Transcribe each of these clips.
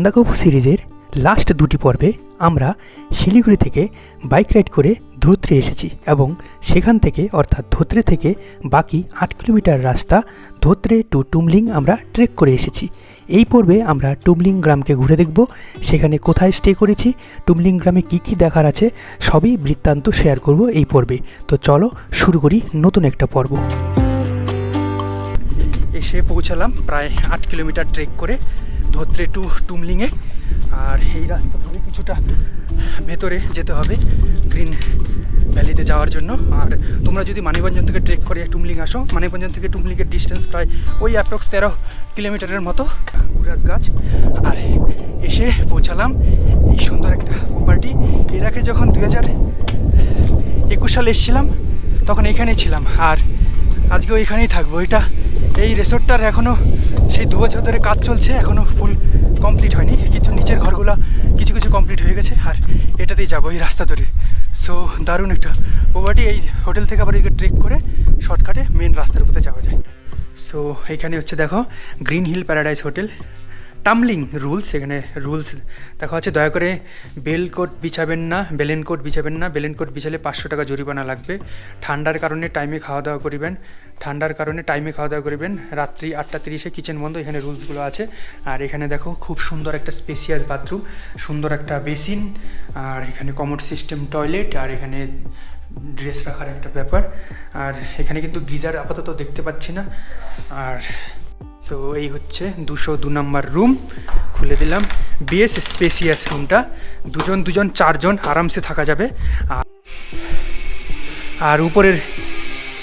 সান্দাকফু সিরিজের লাস্ট দুটি পর্বে আমরা শিলিগুড়ি থেকে বাইক রাইড করে ধোত্রে এসেছি এবং সেখান থেকে, অর্থাৎ ধোত্রে থেকে বাকি আট কিলোমিটার রাস্তা ধোত্রে টু টুমলিং আমরা ট্রেক করে এসেছি। এই পর্বে আমরা টুমলিং গ্রামকে ঘুরে দেখব, সেখানে কোথায় স্টে করেছি, টুমলিং গ্রামে কী কী দেখার আছে, সবই বৃত্তান্ত শেয়ার করব এই পর্বে। তো চলো শুরু করি নতুন একটা পর্ব। এসে পৌঁছালাম প্রায় আট কিলোমিটার ট্রেক করে ধোত্রে টু টুমলিংয়ে। আর এই রাস্তা ধরে কিছুটা ভেতরে যেতে হবে গ্রিন ভ্যালিতে যাওয়ার জন্য। আর তোমরা যদি মানিকঞ্জন থেকে ট্রেক করে টুমলিং আসো মানিকঞ্জন থেকে টুমলিংয়ের ডিস্টেন্স প্রায় ওই অ্যাপ্রক্স তেরো কিলোমিটারের মতো গুরাজ গাছ। আর এসে পৌঁছালাম এই সুন্দর একটা প্রপার্টি এর আগে যখন দুই হাজার একুশ সালে এসেছিলাম, তখন এখানেই ছিলাম। আর আজকেও এখানেই থাকব। এটা এই রিসোর্টটার এখনও সেই দু বছর ধরে কাজ চলছে এখনও ফুল কমপ্লিট হয়নি। কিছু নিচের ঘরগুলো কিছু কিছু কমপ্লিট হয়ে গেছে, আর এটাতেই যাব এই রাস্তা ধরে। সো দারুণ একটা প্রপার্টি এই হোটেল থেকে আবার এদিকে ট্রেক করে শর্টকাটে মেন রাস্তার উপরে যাওয়া যায়। সো এইখানে হচ্ছে দেখো green hill paradise hotel Tumling rules এখানে রুলস দেখা হচ্ছে। দয়া করে বেল কোট বিছাবেন না, বেলেন কোট বিছাবেন না। বেলেন কোট বিছালে পাঁচশো টাকা জরিমানা লাগবে। ঠান্ডার কারণে টাইমে খাওয়া দাওয়া করিবেন। ঠান্ডার কারণে টাইমে খাওয়া দাওয়া করিবেন। রাত্রি আটটা তিরিশে কিচেন বন্ধ, এখানে রুলসগুলো আছে। আর এখানে দেখো, খুব সুন্দর একটা স্পেসিয়াস বাথরুম সুন্দর একটা বেসিন আর এখানে কমোড সিস্টেম টয়লেট আর এখানে ড্রেস রাখার একটা ব্যাপার। আর এখানে কিন্তু গিজার আপাতত দেখতে পাচ্ছি না। আর সো এই হচ্ছে দুশো দু নম্বর রুম খুলে দিলাম। বেশ স্পেসিয়াস রুমটা দুজন দুজন, চারজন আরামসে থাকা যাবে। আর আর উপরের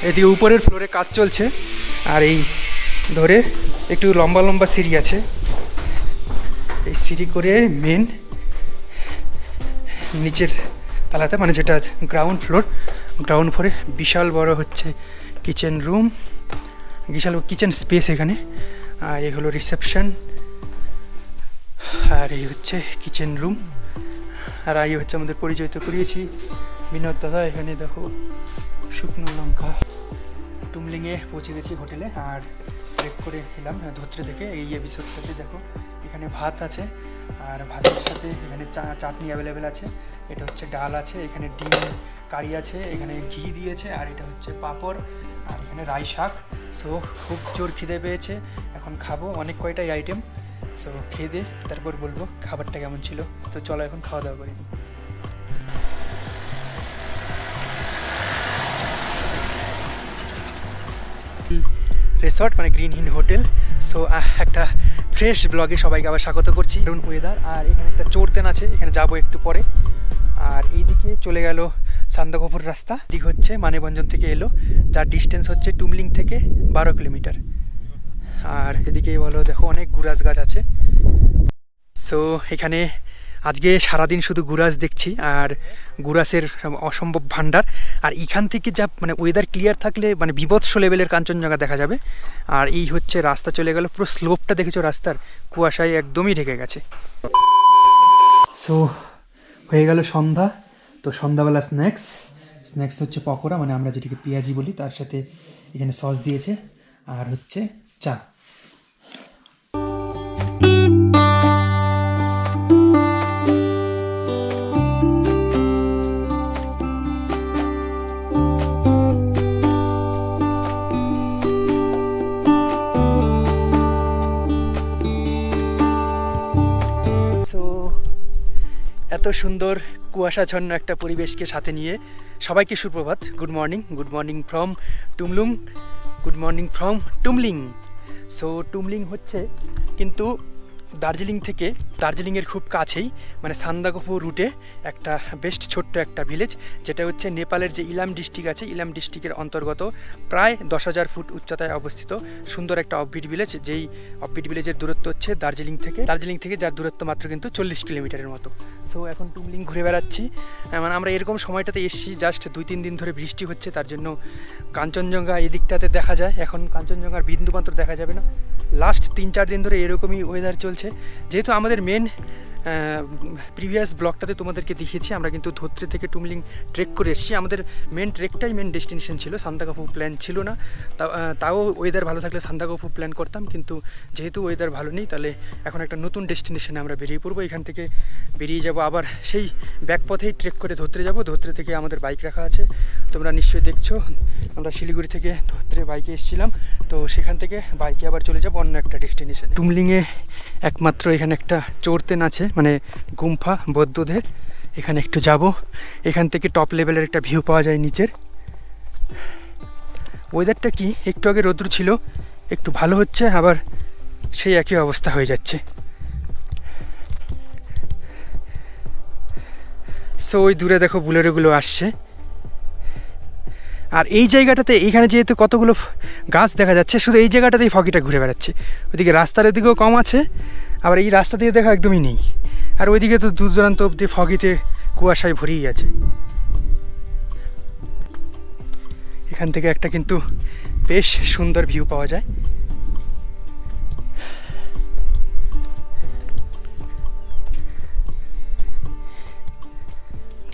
এদিকে উপরের ফ্লোরে কাজ চলছে। আর এই ধরে একটু লম্বা লম্বা সিঁড়ি আছে। এই সিঁড়ি করে মেন নিচের তালাতে মানে যেটা গ্রাউন্ড ফ্লোর গ্রাউন্ড ফ্লোরে বিশাল বড় হচ্ছে কিচেন রুম বিশাল কিচেন স্পেস এখানে। আর এই হলো রিসেপশন আর এই হচ্ছে কিচেন রুম আর এই হচ্ছে আমাদের পরিচয় তো করিয়েছি। বিনোদ দাদা, এখানে দেখো শুকনো লঙ্কা টুমলিংয়ে পৌঁছে গেছি হোটেলে আর ব্রেক করে এলাম ধোত্রে থেকে এই এপিসোডটাতে দেখো এখানে ভাত আছে, আর ভাতের সাথে এখানে চাটনি অ্যাভেলেবেল আছে। এটা হচ্ছে ডাল আছে, এখানে ডিম, কারি আছে, এখানে ঘি দিয়েছে, আর এটা হচ্ছে পাঁপড় আর এখানে রাই শাক। সো খুব জোর খিদে পেয়েছে। এখন খাব অনেক কয়টাই আইটেম সো খেয়ে তারপর বলব খাবারটা কেমন ছিল। তো চলো এখন খাওয়া দাওয়া করি। রিসর্ট মানে গ্রিন হিন হোটেল সো একটা ফ্রেশ ব্লগে সবাইকে আবার স্বাগত করছি। দারুণ ওয়েদার আর এখানে একটা চোরতেন আছে। এখানে যাব একটু পরে। আর এইদিকে চলে গেল সান্দাকপুর রাস্তা, দিক হচ্ছে মানেভঞ্জন থেকে এলো, যার ডিস্টেন্স হচ্ছে টুমলিং থেকে বারো কিলোমিটার। আর এদিকে বলো, দেখো অনেক গুরাজ গাছ আছে। সো এখানে আজকে সারাদিন শুধু গুরাজ দেখছি, আর গুরাসের অসম্ভব ভাণ্ডার। আর এখান থেকে যা মানে ওয়েদার ক্লিয়ার থাকলে মানে বিভৎস লেভেলের কাঞ্চনজঙ্ঘা দেখা যাবে। আর এই হচ্ছে রাস্তা চলে গেল, পুরো স্লোপটা দেখেছ রাস্তার? কুয়াশায় একদমই ঢেকে গেছে। সো হয়ে গেল সন্ধ্যা। তো সন্ধ্যাবেলা স্ন্যাক্স স্ন্যাক্স হচ্ছে পকোড়া মানে আমরা যেটাকে পেঁয়াজি বলি, তার সাথে এখানে সস দিয়েছে, আর হচ্ছে চা। এত সুন্দর কুয়াশাচ্ছন্ন একটা পরিবেশকে সাথে নিয়ে সবাইকে সুপ্রভাত। Good morning good morning from Tumling good morning from Tumling so Tumling হচ্ছে কিন্তু দার্জিলিং থেকে, দার্জিলিংয়ের খুব কাছেই মানে সান্দাকফু রুটে একটা বেস্ট ছোট্ট একটা ভিলেজ যেটা হচ্ছে নেপালের যে ইলাম ডিস্ট্রিক্ট আছে, ইলাম ডিস্ট্রিক্টের অন্তর্গত প্রায় দশ হাজার ফুট উচ্চতায় অবস্থিত সুন্দর একটা অফবিট ভিলেজ যেই অফবিট ভিলেজের দূরত্ব হচ্ছে দার্জিলিং থেকে দার্জিলিং থেকে যার দূরত্ব মাত্র কিন্তু চল্লিশ কিলোমিটারের মতো। সো এখন টুমলিং ঘুরে বেড়াচ্ছি। মানে আমরা এরকম সময়টাতে এসেছি জাস্ট দুই তিন দিন ধরে বৃষ্টি হচ্ছে, তার জন্য কাঞ্চনজঙ্ঘা এদিকটাতে দেখা যায়। এখন কাঞ্চনজঙ্ঘার বিন্দুমাত্র দেখা যাবে না। লাস্ট তিন চার দিন ধরে এরকমই ওয়েদার চলছে। যেহেতু আমাদের মেন প্রিভিয়াস ব্লগটাতে তোমাদেরকে দেখিয়েছি, আমরা কিন্তু ধোত্রে থেকে টুমলিং ট্রেক করে এসেছি। আমাদের মেন ট্রেকটাই মেন ডেস্টিনেশন ছিল, সান্দাকাফু প্ল্যান ছিল না। তাও তাও ওয়েদার ভালো থাকলে সান্দাকাফু প্ল্যান করতাম, কিন্তু যেহেতু ওয়েদার ভালো নেই, তাহলে এখন একটা নতুন ডেস্টিনেশনে আমরা বেরিয়ে পড়ব। এখান থেকে বেরিয়ে যাব আবার সেই ব্যাকপথেই ট্রেক করে ধোত্রে যাব। ধোত্রে থেকে আমাদের বাইক রাখা আছে। তোমরা নিশ্চয়ই দেখছ, আমরা শিলিগুড়ি থেকে ধোত্রে বাইকে এসেছিলাম। তো সেখান থেকে বাইকে আবার চলে যাব অন্য একটা ডেস্টিনেশনে টুমলিংয়ে একমাত্র এখানে একটা চোরতেন আছে। মানে গুম্ফা, বৌদ্ধদের। এখানে একটু যাব। এখান থেকে টপ লেভেলের একটা ভিউ পাওয়া যায় নিচের। ওয়েদারটা কি? একটু আগে রৌদ্র ছিল, একটু ভালো হচ্ছে, আবার সেই একই অবস্থা হয়ে যাচ্ছে। সো ওই দূরে দেখো বুলেরোগুলো আসছে। আর এই জায়গাটাতে এইখানে যেহেতু কতগুলো গাছ দেখা যাচ্ছে, শুধু এই জায়গাটাতেই ফকিটা ঘুরে বেড়াচ্ছে। ওইদিকে রাস্তার ওদিকেও কম আছে, আবার এই রাস্তা দিয়ে দেখা একদমই নেই। আর ওইদিকে তো দূর দূরান্ত অব্দি ফগিতে কুয়াশায় ভরিয়ে আছে। এখান থেকে একটা কিন্তু বেশ সুন্দর ভিউ পাওয়া যায়।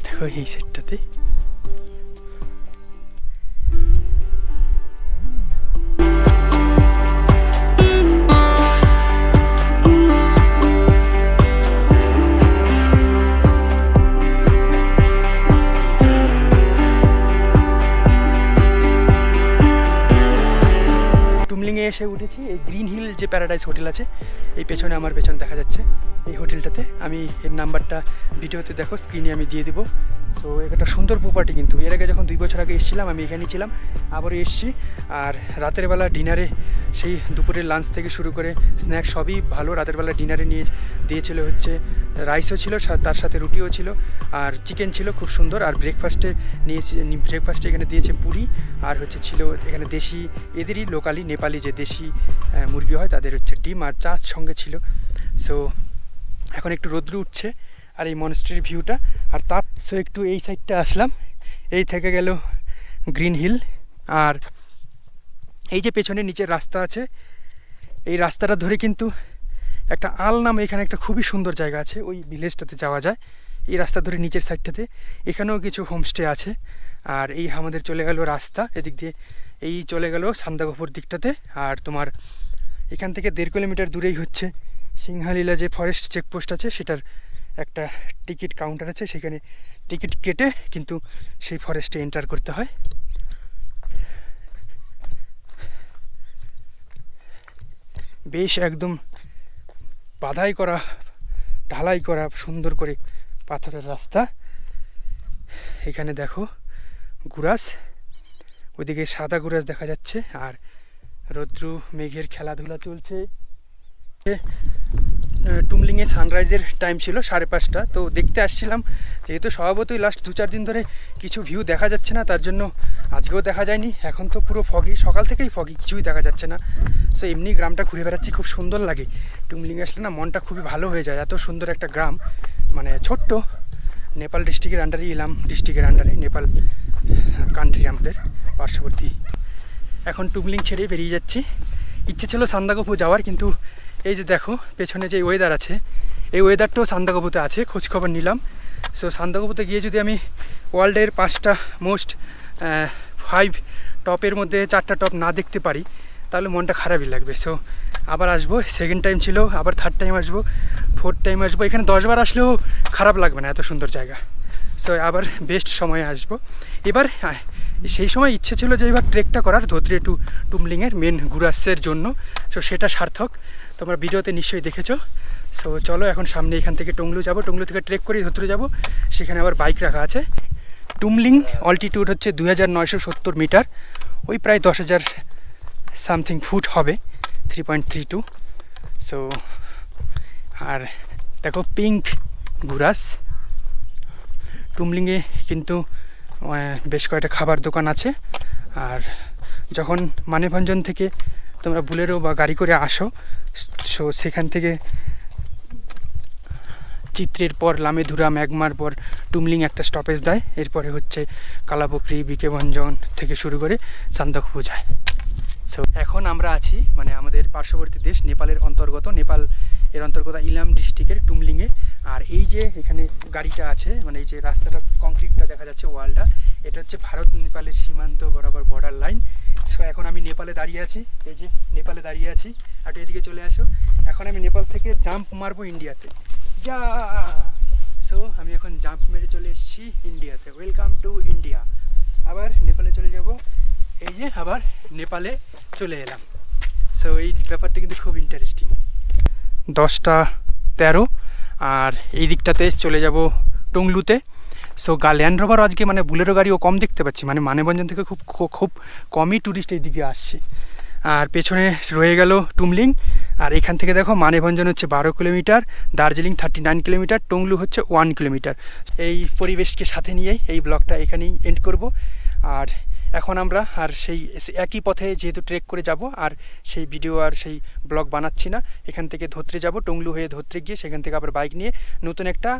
দেখো এই সেটটাতে উঠেছি, এই গ্রিন হিল যে প্যারাডাইস হোটেল আছে, এই পেছনে আমার পেছনে দেখা যাচ্ছে। এই হোটেলটাতে আমি এর নাম্বারটা ভিডিওতে দেখো স্ক্রিনে আমি দিয়ে দিব। তো একটা সুন্দর প্রপার্টি কিন্তু। এর আগে যখন দুই বছর আগে এসেছিলাম, আমি এখানেই ছিলাম, আবারও এসেছি। আর রাতের বেলা ডিনারে সেই দুপুরের লাঞ্চ থেকে শুরু করে স্ন্যাক্স সবই ভালো। রাতের বেলা ডিনারে নিয়ে দিয়েছিল হচ্ছে রাইসও ছিল তার সাথে রুটিও ছিল। আর চিকেন ছিল খুব সুন্দর। আর ব্রেকফাস্টে নিয়েছি ব্রেকফাস্টে এখানে দিয়েছে পুরি। আর হচ্ছে ছিল এখানে দেশি, এদেরই লোকালি নেপালি যে দেশি মুরগি হয়, তাদের হচ্ছে ডিম আর চার সঙ্গে ছিল। সো এখন একটু রোদ্রু উঠছে। আর এই মনস্ট্রির ভিউটা আর তার সো একটু এই সাইডটা আসলাম। এই থেকে গেল গ্রিন হিল আর এই যে পেছনে নিচের রাস্তা আছে, এই রাস্তাটা ধরে কিন্তু একটা আল নামে এখানে একটা খুবই সুন্দর জায়গা আছে, ওই ভিলেজটাতে যাওয়া যায়। এই রাস্তা ধরে নিচের সাইডটাতে এখানেও কিছু হোমস্টে আছে। আর এই আমাদের চলে গেল রাস্তা, এদিক দিয়ে এই চলে গেল সান্দাগপুর দিকটাতে। আর তোমার এখান থেকে দেড় কিলোমিটার দূরেই হচ্ছে সিংহালীলা যে ফরেস্ট চেকপোস্ট আছে, সেটার একটা টিকিট কাউন্টার আছে, সেখানে টিকিট কেটে কিন্তু সেই ফরেস্টে এন্টার করতে হয়। বেশ একদম বাধাই করা, ঢালাই করা, সুন্দর করে পাথরের রাস্তা। এখানে দেখো গুরাস, ওইদিকে সাদা গুরাস দেখা যাচ্ছে, আর রৌদ্রু, মেঘের খেলাধুলা চলছে। টুমলিংয়ে সানরাইজের টাইম ছিল, সাড়ে পাঁচটা। তো দেখতে আসছিলাম, যেহেতু স্বভাবতই লাস্ট দু চার দিন ধরে কিছু ভিউ দেখা যাচ্ছে না, তার জন্য আজকেও দেখা যায়নি। এখন তো পুরো ফগি সকাল থেকেই ফগি কিছুই দেখা যাচ্ছে না। সো এমনি গ্রামটা ঘুরে বেড়াচ্ছি, খুব সুন্দর লাগে। টুমলিং আসলে না, মনটা খুবই ভালো হয়ে যায়, এত সুন্দর একটা গ্রাম। মানে ছোট্ট, নেপাল ডিস্ট্রিক্টের আন্ডারে ইলাম ডিস্ট্রিক্টের আন্ডারে নেপাল কান্ট্রি আমাদের, পার্শ্ববর্তী। এখন টুমলিং ছেড়ে বেরিয়ে যাচ্ছি। ইচ্ছে ছিল সান্দাকপু যাওয়ার, কিন্তু এই যে দেখো, পেছনে যে ওয়েদার আছে, এই ওয়েদারটাও সান্দাকপুতে আছে, খোঁজখবর নিলাম। সো সান্দাকপুতে গিয়ে যদি আমি ওয়ার্ল্ডের পাঁচটা মোস্ট ফাইভ টপের মধ্যে চারটা টপ না দেখতে পারি, তাহলে মনটা খারাপই লাগবে। সো আবার আসব সেকেন্ড টাইম ছিল, আবার থার্ড টাইম আসব ফোর্থ টাইম আসব, এখানে দশবার আসলেও খারাপ লাগবে না, এত সুন্দর জায়গা। সো আবার বেস্ট সময়ে আসব। এবার সেই সময় ইচ্ছে ছিল যে এবার ট্রেকটা করার, ধোত্রে টু টুমলিংয়ের মেন গুরাসের জন্য। সো সেটা সার্থক। তোমরা ভিডিওতে নিশ্চয়ই দেখেছ। সো চলো এখন সামনে এখান থেকে টুংলু যাব। টুংলু থেকে ট্রেক করে ধোত্রে যাব। সেখানে আবার বাইক রাখা আছে। টুমলিং অল্টিটিউড হচ্ছে দুই হাজার নয়শো সত্তর মিটার ওই প্রায় দশ হাজার সামথিং ফুট হবে। Three point three two so আর দেখো পিঙ্ক গুরাস। টুমলিংয়ে কিন্তু বেশ কয়েকটা খাবার দোকান আছে। আর যখন মানেভঞ্জন থেকে তোমরা বুলেরো বা গাড়ি করে আসো। সো সেখান থেকে চিত্রের পর লামেধুরা ম্যাগমার পর টুমলিং একটা স্টপেজ দেয়। এরপরে হচ্ছে কালাপকরি বিকেভঞ্জন থেকে শুরু করে চান্দকপু যায় সো এখন আমরা আছি মানে আমাদের পার্শ্ববর্তী দেশ, নেপালের অন্তর্গত, নেপাল এর অন্তর্গত ইলাম ডিস্ট্রিক্টের টুমলিংয়ে। আর এই যে এখানে গাড়িটা আছে মানে এই যে রাস্তাটা, কংক্রিটটা দেখা যাচ্ছে ওয়ালটা, এটা হচ্ছে ভারত নেপালের সীমান্ত বরাবর বর্ডার লাইন সো এখন আমি নেপালে দাঁড়িয়ে আছি, এই যে নেপালে দাঁড়িয়ে আছি। একটু এদিকে চলে আসো, এখন আমি নেপাল থেকে জাম্প মারবো ইন্ডিয়াতে। যা সো আমি এখন জাম্প মেরে চলে এসেছি ইন্ডিয়াতে। ওয়েলকাম টু ইন্ডিয়া আবার নেপালে চলে যাব। এই যে আবার নেপালে চলে এলাম। সো এই ব্যাপারটা কিন্তু খুব ইন্টারেস্টিং দশটা তেরো, আর এই দিকটাতে চলে যাব টংলুতে। সো গা ল্যান্ড রোভার আজকে মানে বুলেরো গাড়িও কম দেখতে পাচ্ছি। মানে মানেভঞ্জন থেকে খুব খুব কমই ট্যুরিস্ট এই দিকে আসছে। আর পেছনে রয়ে গেল টুমলিং আর এখান থেকে দেখো মানেভঞ্জন হচ্ছে বারো kilometre, Darjeeling thirty nine kilometre, Tonglu হচ্ছে ওয়ান কিলোমিটার। এই পরিবেশকে সাথে নিয়েই এই ব্লগটা এখানেই এন্ড করব। আর এখন আমরা আর সেই একই পথে যেহেতু ট্রেক করে যাব, আর সেই ভিডিও আর সেই ব্লগ বানাচ্ছি না, এখান থেকে ধত্রে যাব, টংলু হয়ে ধত্রে গিয়ে সেখান থেকে আবার বাইক নিয়ে নতুন একটা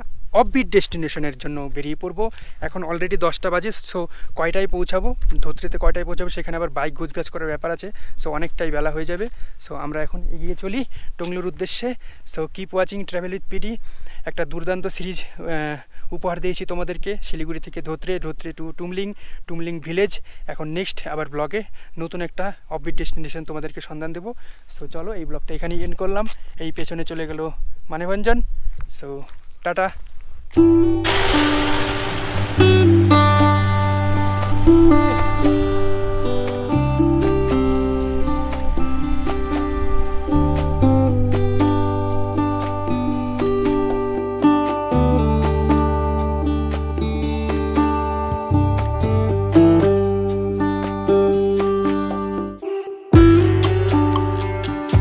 অফবিট ডেস্টিনেশনের জন্য বেরিয়ে পড়ব। এখন অলরেডি দশটা বাজে সো কয়টায় পৌঁছাবো? ধত্রেতে কয়টায় পৌঁছাবো? সেখানে আবার বাইক গোছগাছ করার ব্যাপার আছে সো অনেকটাই বেলা হয়ে যাবে। সো আমরা এখন এগিয়ে চলি টংলুর উদ্দেশ্যে। So keep watching travel with PD একটা দুর্দান্ত সিরিজ উপহার দিয়েছি তোমাদেরকে। শিলিগুড়ি থেকে ধত্রে ধত্রে টু টুমলিং টুমলিং ভিলেজ এখন নেক্সট আবার ব্লগে নতুন একটা অফবিট ডেস্টিনেশন তোমাদেরকে সন্ধান দেবো। সো চলো এই ব্লগটা এখানেই এন্ড করলাম। এই পেছনে চলে গেল মানেভঞ্জন সো টাটা। Música